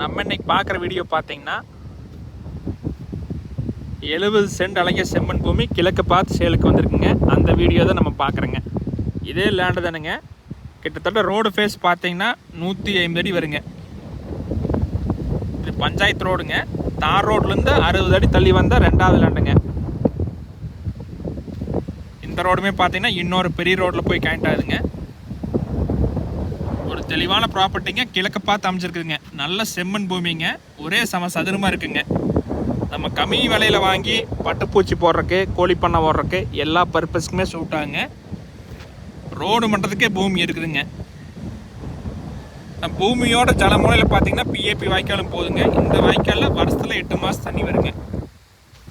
நம்ம இன்னைக்கு பார்க்குற வீடியோ பார்த்தீங்கன்னா எழுபது சென்ட் அழகிய செம்மண் பூமி கிழக்கு பார்த்து சேலுக்கு வந்திருக்குங்க. அந்த வீடியோ தான் நம்ம பார்க்குறோங்க. இதே லேண்டு தானுங்க. கிட்டத்தட்ட ரோடு ஃபேஸ் பார்த்தீங்கன்னா நூற்றி ஐம்பது அடி வருங்க. இது பஞ்சாயத்து ரோடுங்க தார் ரோட்லேருந்து அறுபது அடி தள்ளி வந்தால் ரெண்டாவது லேண்டுங்க இந்த ரோடுமே பார்த்தீங்கன்னா இன்னொரு பெரிய ரோட்டில் போய் கனெக்ட் ஆகுதுங்க. ஒரு தெளிவான ப்ராப்பர்ட்டிங்க கிழக்கு பார்த்து அமைச்சிருக்குதுங்க நல்ல செம்மண் பூமிங்க. ஒரே சம சதுரமாக இருக்குங்க. நம்ம கம்மி விலையில் வாங்கி பட்டுப்பூச்சி போடுறக்கு கோழி பண்ணை போடுறக்கு எல்லா பர்பஸ்க்குமே சூட்டாங்க ரோடு பண்ணுறதுக்கே பூமி இருக்குதுங்க. நம்ம பூமியோட ஜலமுறையில் பார்த்தீங்கன்னா பிஏபி வாய்க்காலும் போதுங்க. இந்த வாய்க்காலில் வருஷத்தில் எட்டு மாதம் தண்ணி வருங்க.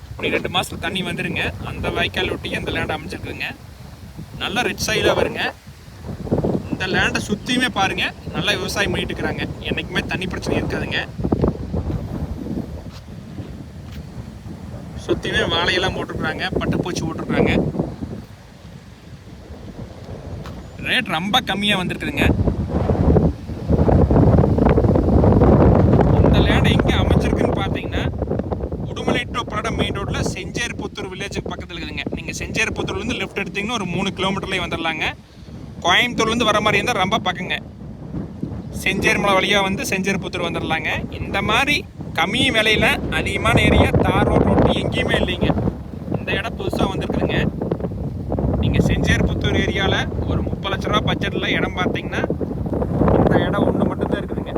இப்படி ரெண்டு மாதத்துல தண்ணி வந்துருங்க. அந்த வாய்க்கால் ஒட்டி அந்த லேண்ட் அமைச்சிருக்குதுங்க நல்ல ரிச் சைடாக வருங்க. இந்த லேண்டை சுற்றியுமே பாருங்க. நல்லா விவசாயம் பண்ணிட்டு இருக்கிறாங்க என்றைக்குமே தண்ணி பிரச்சனை இருக்காதுங்க. சுற்றியுமே வாழையெல்லாம் போட்டிருக்குறாங்க பட்டுப்பூச்சி போட்டிருக்குறாங்க ரேட் ரொம்ப கம்மியாக வந்திருக்குதுங்க. இந்த லேண்ட் எங்கே அமைச்சிருக்குன்னு பார்த்தீங்கன்னா உடுமலை டு படம் மெயின் ரோட்டில் செஞ்சேரிப்புத்தூர் வில்லேஜுக்கு பக்கத்தில் இருக்குதுங்க. நீங்கள் செஞ்சேரிப்புத்தூர்லேருந்து லெஃப்ட் எடுத்தீங்கன்னா ஒரு மூணு கிலோமீட்டர்லேயே வந்துடலாங்க கோயம்புத்தூர்லேருந்து வர மாதிரி இருந்தால் ரொம்ப பக்கங்க. செஞ்சேரிமலை வழியாக வந்து செஞ்சேரிப்புத்தூர் வந்துடலாங்க இந்த மாதிரி கம்மி விலையில் அதிகமான ஏரியா தார் ரோட் ரோட்டு எங்கேயுமே இல்லைங்க. இந்த இடம் புதுசாக வந்திருக்குதுங்க. நீங்கள் செஞ்சேரிப்புத்தூர் ஏரியாவில் ஒரு முப்பது லட்ச ரூபா பட்ஜெட்டில் இடம் பார்த்தீங்கன்னா இந்த இடம் ஒன்று மட்டும்தான் இருக்குதுங்க.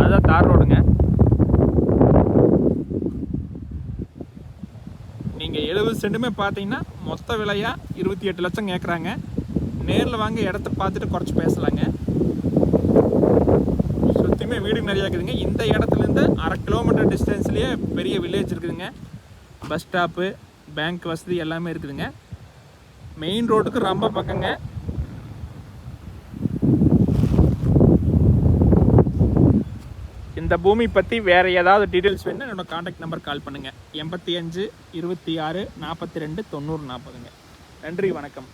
அதுதான் தார் ரோடுங்க. நீங்கள் எழுபது சென்ட்டுமே பார்த்தீங்கன்னா மொத்த விலையாக இருபத்தி எட்டு லட்சம் கேட்குறாங்க நேரில் வாங்க இடத்த பார்த்துட்டு குறைச்சி பேசலாங்க. சுற்றியுமே வீடு நிறையா இருக்குதுங்க. இந்த இடத்துலேருந்து அரை கிலோமீட்டர் டிஸ்டன்ஸ்லேயே பெரிய வில்லேஜ் இருக்குதுங்க. பஸ் ஸ்டாப்பு பேங்க் வசதி எல்லாமே இருக்குதுங்க. மெயின் ரோட்டுக்கு ரொம்ப பக்கங்க. இந்த பூமி பற்றி வேறு ஏதாவது டீட்டெயில்ஸ் வேணுன்னா என்னோட காண்டாக்ட் நம்பர் கால் பண்ணுங்கள் எண்பத்தி அஞ்சு இருபத்தி ஆறு நாற்பத்தி ரெண்டு தொண்ணூறு நாற்பதுங்க நன்றி வணக்கம்.